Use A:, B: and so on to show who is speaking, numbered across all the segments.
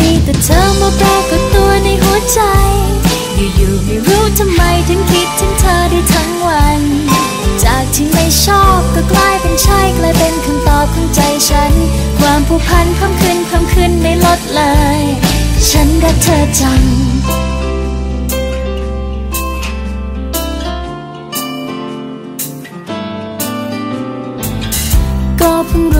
A: มีแต่เธอมาปรากฏตัวในหัวใจ อยู่ๆไม่รู้ทำไมถึงคิดถึงเธอได้ทั้งวัน จากที่ไม่ชอบก็กลายเป็นใช่กลายเป็นคำตอบของใจฉัน ความผูกพันเพิ่มขึ้นเพิ่มขึ้นไม่ลดเลย ฉันรักเธอจังก็เพิ่งรู้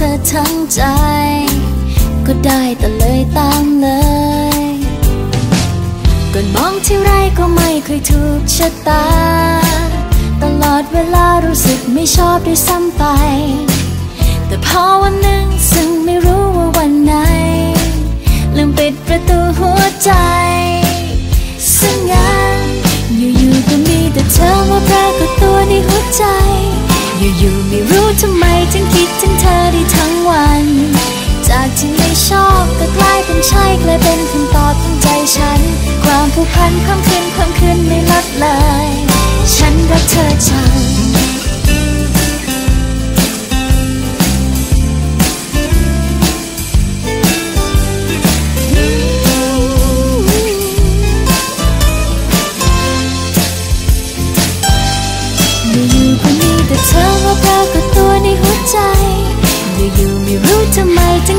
A: เธอทั้งใจ ก็ได้แต่เลยตามเลยก่อนมองที่ไรก็ไม่เคยถูกชะตา ตลอดเวลารู้สึกไม่ชอบด้วยซ้ำไป แต่พอวันหนึ่งซึ่งไม่รู้ว่าวันไหน ลืมปิดประตูหัวใจซะงั้นอยู่ๆก็มีแต่เธอมาปรากฏตัวในหัวใจ อยู่ๆไม่รู้ทำไมถึงคิดถึงเธอได้ทั้งวัน จากที่ไม่ชอบก็กลายเป็นใช่กลายเป็นคำตอบของใจฉัน ความผูกพันเพิ่มขึ้นเพิ่มขึ้นไม่ลดเลย ฉันรักเธอจัง ทำไมถึง